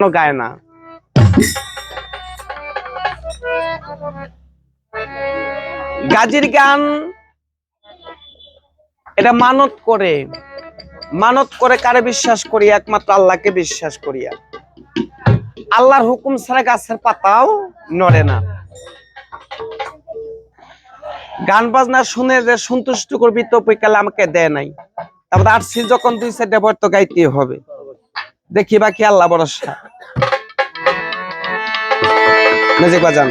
গায় না। গাজীর গান, এটা মানত করে। মানত করে কারে বিশ্বাস করি? একমাত্র আল্লাহকে বিশ্বাস করিয়া আল্লাহর হুকুম ছাড়া গাছের পাতাও নড়ে না। গান বাজনা শুনে যে সন্তুষ্ট করবি তো বিকালে আমাকে দেয় নাই। তারপর আসছি যখন দুই সাইডে ভয় তো গাইতে হবে। দেখি বাকি আল্লাহ ভরসা। মেজিক বাজান।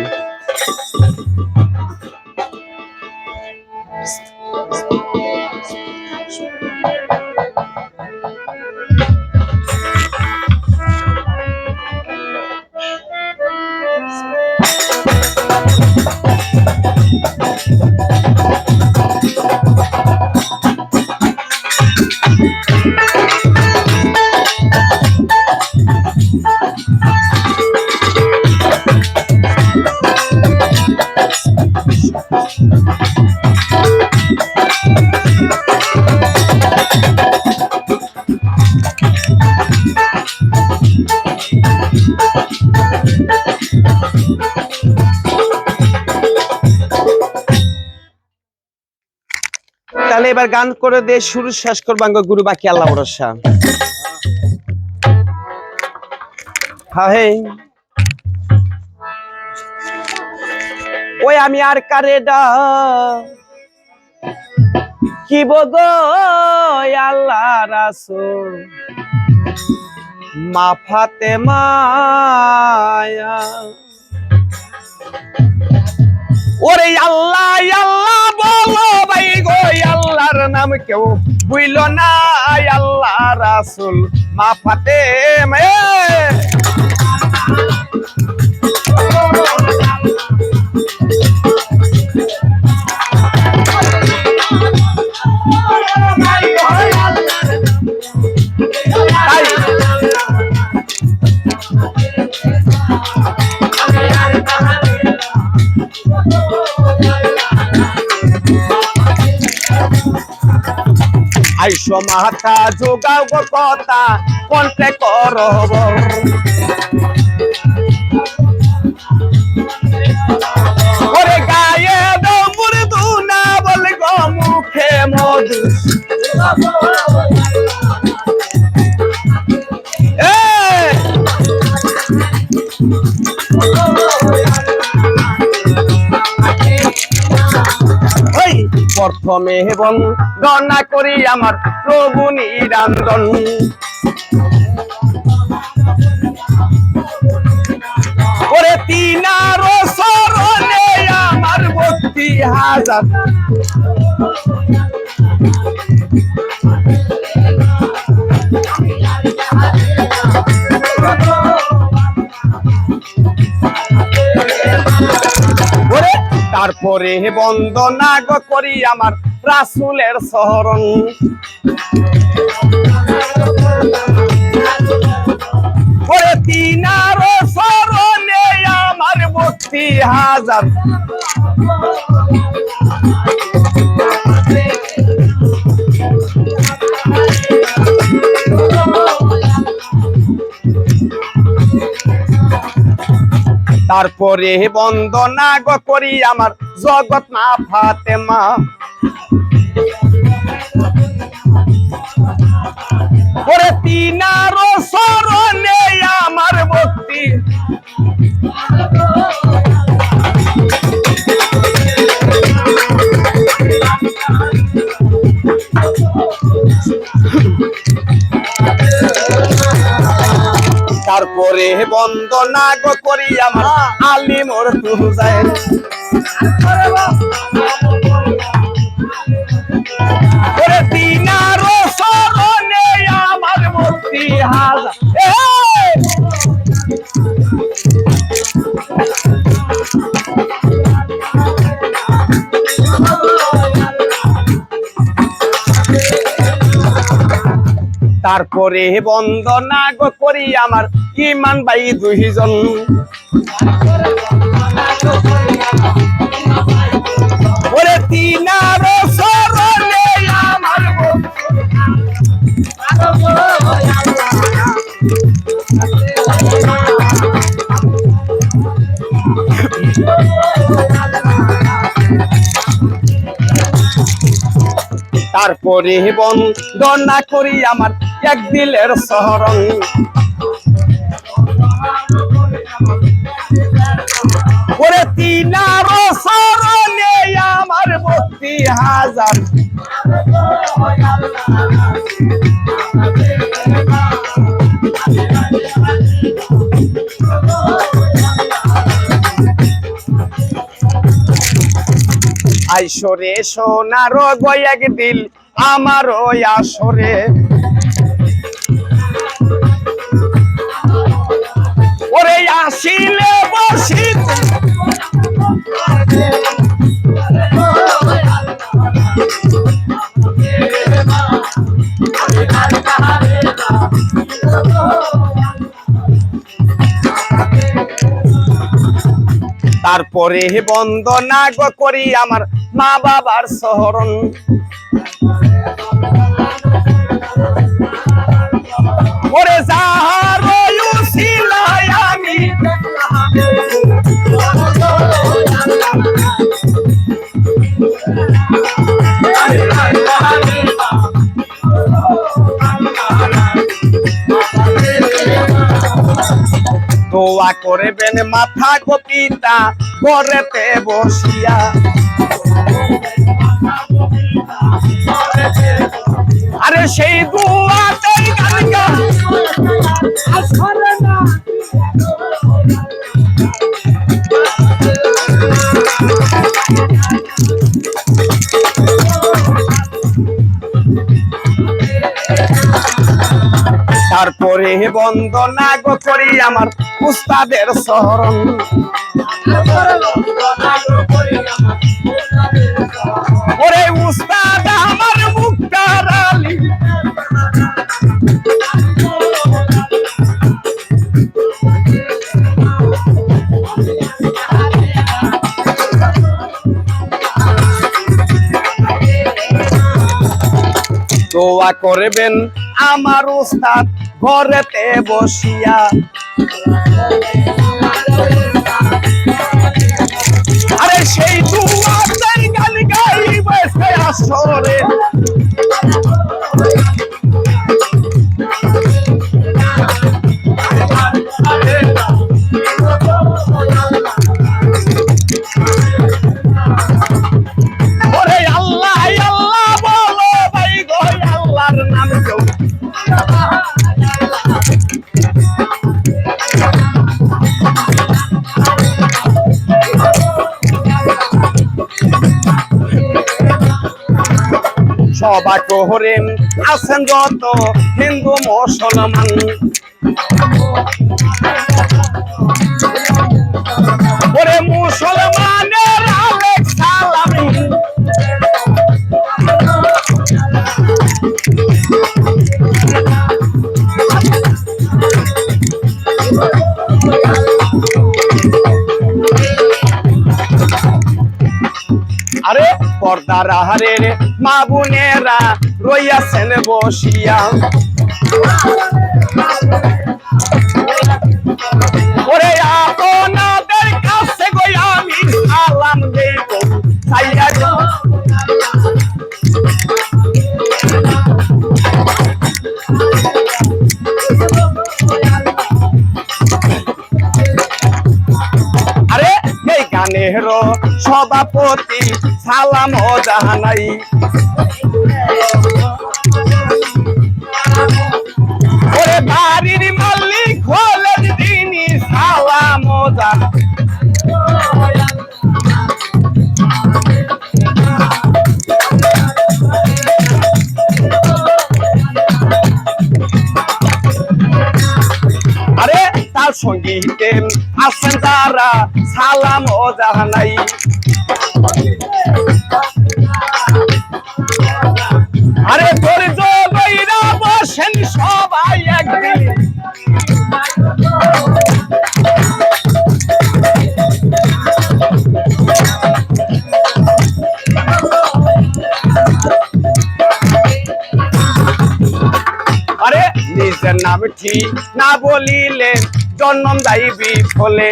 তাহলে এবার গান করে দিয়ে শুরু শেষ করব আঙ্গ গুরু বাকি, আল্লাহ ভরসা। হ্যাঁ হে। ওই আমি আর কারে ডা। কি বগো আল্লাহ রাসূল। মা ফাতেমায়া। ওরে আল্লাহ আল্লাহ নাম কেউ বুইল না আল্লাহ রাসুল মা ফাতেমা এ! মাথা যোগাও গো কথা কন্টে করব? ওরে গায়ে ডমুর দুনা বল গো মুখে মধু। প্রথমে বন্দনা করি আমার। প্রভু নিরঞ্জন। ওরে তিনার শরণে আমার ভক্তি হাজার। তারপরে বন্দনা গো করি আমার রাসুলের শরণ তারপরে বন্দনা গো করি আমার জগৎ মা ফাতেমা। ওরে তিনার শরণে আমার ভক্তি। তারপরে বন্দনা গো করি আমার আলী মোর তুজায়। তিনার আমার তারপরে বন্দনা গো করি আমার ইমান বাই দুইজন? ওরে তিনার শরণে আমার করি আমার এক দিলের শহরং ওরে তিনার শরণে আমার ভক্তি হাজার। আইসরে সোনার গয়াক দিল আমার ওই আসরে। ওরে আসিলে বসিত তারপরে বন্দনা করি আমার মা বাবার শহরণ করবেন মাথা গোপিতা পরেতে বসিয়া। তারপরে বন্দনা গো করি আমার উস্তাদের শরণ। ওরে উস্তাদ আমার মুক্তার আলী দোয়া করবেন আমার উস্তাদ। ঘরেতে বসিয়া। আরে সেই দুয়াতেই গান গাই বসে আসরে সবা কোহরেন আছেন যত হিন্দু মুসলমান। ওরে পর্দার আহারে মা বোনেরা রইয়াছেন বসিয়া। গানের সভাপতি সালাম ও জাহানাই বাড়ির মালিক হলেন তিনি সালাম ও জাহানাই সঙ্গীতে আছেন তারা, সালাম ও জাহানাই। আরে তোর জয়রা বসেন সবাই একদিন। আরে নিজের নাম ঠিক না বলিলে জন্ম যাইবি ফলে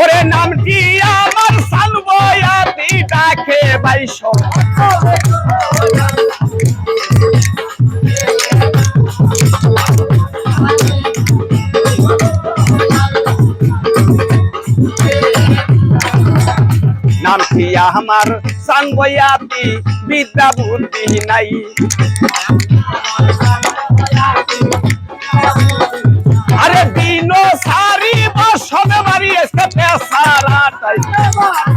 ওরে নামটি আমার সানবয়াতি ডাকে বাইশ। নামটি আমার সানবয়াতি বিদ্যা বুদ্ধি নাই। Ay, qué va.